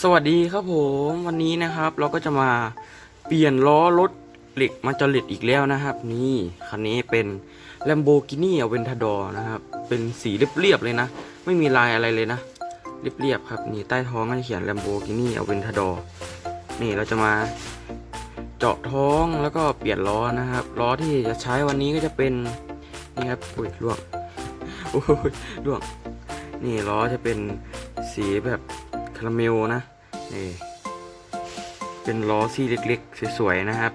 สวัสดีครับผมวันนี้นะครับ เราก็จะมาเปลี่ยนล้อรถเหล็กมาจอลิดอีกแล้วนะครับ นี่คันนี้เป็น Lamborghini Aventador นะครับ เป็นสีเรียบๆเลยนะ ไม่มีลายอะไรเลยนะ เรียบๆครับนี่ใต้ท้องก็จะเขียน Lamborghini Aventador นี่เราจะมาเจาะท้องแล้วก็เปลี่ยนล้อนะครับล้อที่จะใช้วันนี้ก็จะเป็นนี่ครับอุ้ยล่วงโอ้ยล่วงนี่ล้อจะเป็นสีแบบาราเมลนะนี่เป็นล้อซี่เล็กๆ สวยๆนะครับ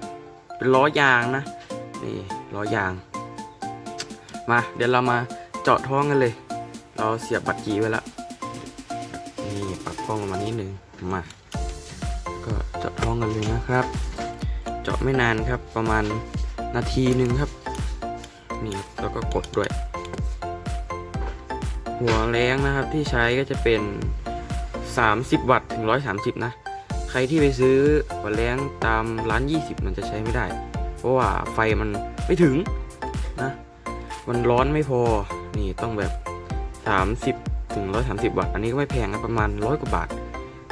เป็นล้อยางนะ นี่ล้อยาง มาเดี๋ยวเรามาเจาะท้องกันเลย เราเสียบบัตรกีไว้แล้วนี่ปรับกล้องมานิดนึงมาก็เจาะท้องกันเลยนะครับ เจาะไม่นานครับประมาณนาทีหนึ่งครับนี่แล้วก็กดด้วย หัวแรงนะครับที่ใช้ก็จะเป็น 30 วัตต์ถึง 130 นะ ใครที่ไปซื้อหัวแรงตามร้าน 20 มันจะใช้ไม่ได้ เพราะว่าไฟมันไม่ถึงนะ มันร้อนไม่พอ นี่ต้องแบบ 30 ถึง 130 วัตต์ อันนี้ก็ไม่แพงนะประมาณ 100 กว่าบาท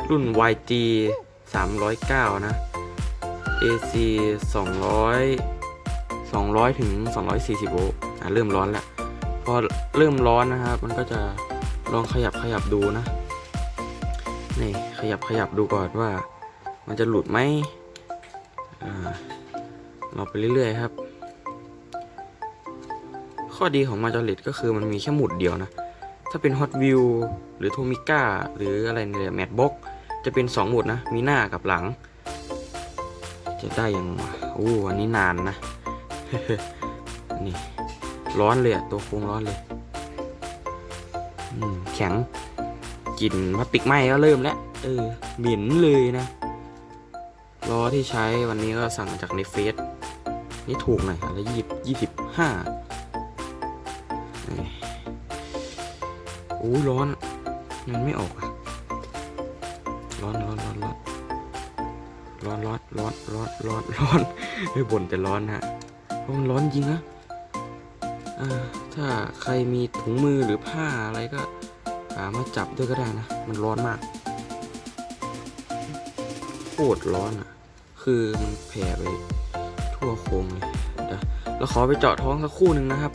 รุ่น YG 309 นะ AC 200 200 ถึง 240 โวลต์อะเริ่มร้อนแล้ว พอเริ่มร้อนนะครับ มันก็จะลองขยับขยับดูนะ นี่ขยับขยับดูก่อนว่า มันจะหลุดไหมเราไปเรื่อยๆครับ ข้อดีของมาจอลิดก็คือมันมีแค่หมุดเดียวนะ ถ้าเป็น Hot View หรือ Tomica หรืออะไรเนี่ยแมทบ็อกจะเป็น 2 หมุดนะ มีหน้ากับหลัง จะได้อยังวะโอ้อันนี้นานนะ นี่ ร้อนเลยอะตัวโครงร้อนเลย แข็ง กลิ่นพลาสติกไหม้ก็เริ่มแล้ว เออ เหม็นเลยนะล้อที่ใช้วันนี้ก็สั่งจากในเฟซนี่ถูกหน่อยอะยี่ยี่สิบห้าโอ้ร้อน มันไม่ออกอะร้อนร้อนร้อนร้อนร้อนร้อนร้อนร้อนร้อนร้อนไม่บ่นแต่ร้อนฮะเพราะมันร้อนจริงนะอ่าถ้าใครมีถุงมือหรือผ้าอะไรก็ หามาจับด้วยก็ได้นะ มันร้อนมากโคตรร้อนอะ คือมันแผ่ไปทั่วโครงเลยเดี๋ยวเราขอไปเจาะท้องสักคู่หนึ่งนะครับ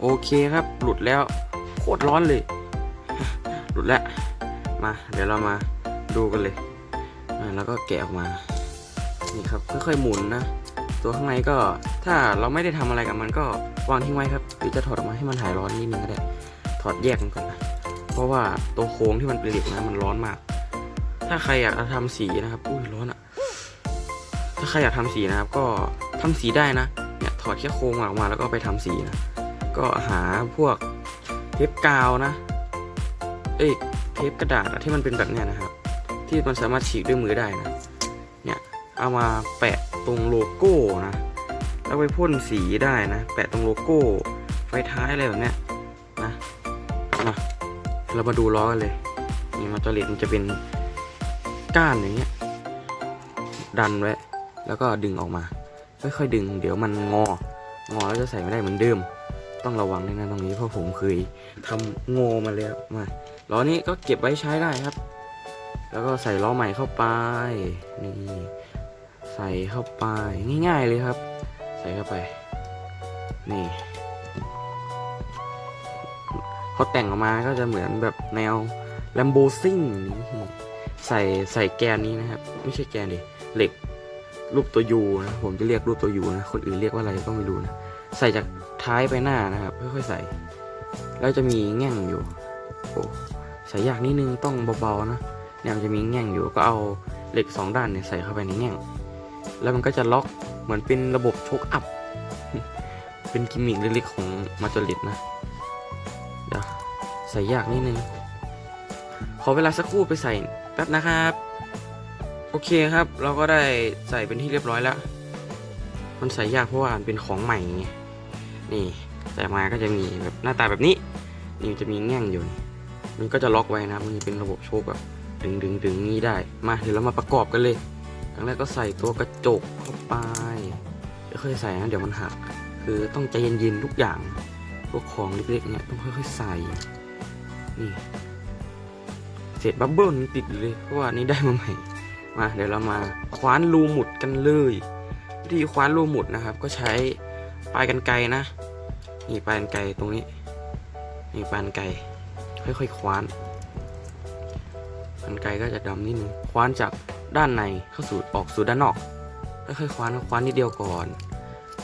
โอเคครับ หลุดแล้ว โคตรร้อนเลย หลุดแล้ว มา เดี๋ยวเรามาดูกันเลย แล้วก็แกะออกมา นี่ครับ ค่อยๆหมุนนะ ตัวข้างในก็ ถ้าเราไม่ได้ทำอะไรกับมันก็วางทิ้งไว้ครับ หรือจะถอดออกมาให้มันหายร้อนนิดนึงก็ได้ อดแยกมันก่อนนะเพราะว่าตัวโค้งที่มันเป็นเหล็กนะมันร้อนมาก ถ้าใครอยากจะทำสีนะครับอุ้ยร้อนอะถ้าใครอยากทำสีนะครับ ก็ทำสีได้นะเนี่ยถอดแค่โครงออกมาแล้วก็ไปทำสีนะก็หาพวกเทปกาวนะ เอ้ยเทปกระดาษที่มันเป็นแบบเนี้ยนะครับ ที่มันสามารถฉีกด้วยมือได้นะเนี่ยเอามาแปะตรงโลโก้นะแล้วไปพ่นสีได้นะ แปะตรงโลโก้ ไฟท้ายอะไรแบบเนี้ยนะ เรามาดูล้อกันเลย นี่มาจอเลตมันจะเป็นก้านอย่างเงี้ย ดันไว้ แล้วก็ดึงออกมา ค่อยๆดึง เดี๋ยวมันงอ งอแล้วจะใส่ไม่ได้เหมือนเดิม ต้องระวังในนั้นตรงนี้เพราะผมเคยทำงอมาแล้ว มาล้อนี้ก็เก็บไว้ใช้ได้ครับ แล้วก็ใส่ล้อใหม่เข้าไป นี่ ใส่เข้าไป ง่าย ๆเลยครับ ใส่เข้าไป นี่ พอแต่งออกมาก็จะเหมือนแบบแนวแลมโบซิ่งใส่ใส่แกนนี้นะครับ ไม่ใช่แกนดิเหล็กรูปตัวยูนะผมจะเรียกรูปตัวยูนะคนอื่นเรียกว่าอะไรก็ไม่รู้นะใส่จากท้ายไปหน้านะครับค่อยๆใส่ แล้วจะมีแง่งอยู่โอ้ใส่ยากนิดนึงต้องเบาๆนะเนี่ยมันจะมีแง่งอยู่ก็เอาเหล็กสองด้านเนี่ยใส่เข้าไปในแง่ง แล้วมันก็จะล็อกเหมือนเป็นระบบโชคอัพ เป็นกิมมิคเล็กๆของมาจอลิดนะ ใส่ยากนิดนึง ขอเวลาสักครู่ไปใส่แป๊บนะครับ โอเคครับ เราก็ได้ใส่เป็นที่เรียบร้อยแล้ว มันใส่ยากเพราะว่ามันเป็นของใหม่นี่ใส่มาก็จะมีแบบหน้าตาแบบนี้ นี่จะมีแง่งอยู่ มันก็จะล็อกไว้นะ มันจะเป็นระบบโชคแบบดึงดึงดึงนี้ได้ มาเดี๋ยวเรามาประกอบกันเลยครั้งแรกก็ใส่ตัวกระจกเข้าไปเดี๋ยวค่อยใส่นะเดี๋ยวมันหัก คือต้องใจเย็นๆทุกอย่างพวกของเล็กๆเนี่ยต้องค่อยๆใส่ นี่ทศษบับเบิ้ลยังติดอยู่เลยเพราะว่านี่ได้มาใหม่มาเดี๋ยวเรามาคว้านรูหมุดกันเลยวิธีคว้านรูหมุดนะครับ ก็ใช้ปลายกันไกนะนี่ปลายกันไกตรงนี้นี่ปลายกันไกค่อยๆคว้านกันไกก็จะดำนิดนึงคว้านจากด้านในเข้าสู่ออกสู่ด้านนอกค่อยๆคว้านคว้านนิดเดียวก่อน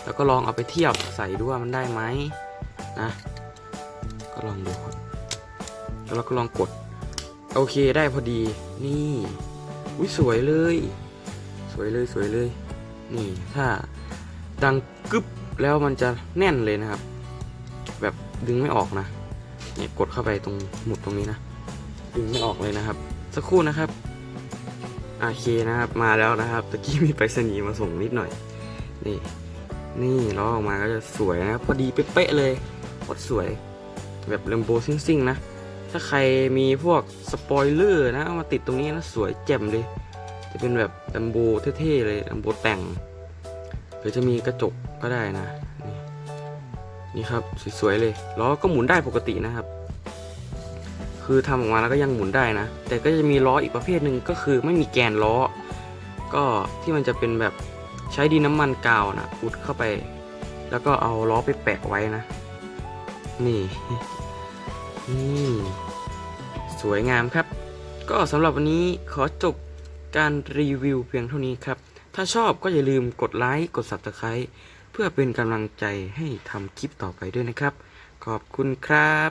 แล้วก็ลองเอาไปเทียบใส่ดูว่ามันได้ไหมนะ ก็ลองดูครับ แล้วเราก็ลองกด โอเคได้พอดี นี่อุ้ยสวยเลย สวยเลยสวยเลย นี่ถ้าดังกึบแล้วมันจะแน่นเลยนะครับ แบบดึงไม่ออกนะเนี่ยกดเข้าไปตรงหมุดตรงนี้นะ ดึงไม่ออกเลยนะครับ สักครู่นะครับโอเคนะครับมาแล้วนะครับตะกี้มีไปรษณีย์มาส่งนิดหน่อย นี่ นี่ล้อออกมาก็จะสวยนะครับพอดีเป๊ะเลยโคตรสวย แบบเลมโบซิ่งๆนะ ถ้าใครมีพวกสปอยเลอร์นะมาติดตรงนี้นะสวยแจ่มเลย จะเป็นแบบลัมโบเท่ๆเลยลัมโบแต่ง หรือจะมีกระจกก็ได้นะ นี่นี่ครับสวยๆเลยล้อก็หมุนได้ปกตินะครับ คือทำออกมาแล้วก็ยังหมุนได้นะ แต่ก็จะมีล้ออีกประเภทหนึ่งก็คือไม่มีแกนล้อ ก็ที่มันจะเป็นแบบใช้ดินน้ำมันกาวนะอุดเข้าไป แล้วก็เอาล้อไปแปะไว้นะ นี่ นี่สวยงามครับ ก็สำหรับวันนี้ขอจบการรีวิวเพียงเท่านี้ครับ ถ้าชอบก็อย่าลืมกดไลค์กด Subscribe เพื่อเป็นกำลังใจให้ทำคลิปต่อไปด้วยนะครับ ขอบคุณครับ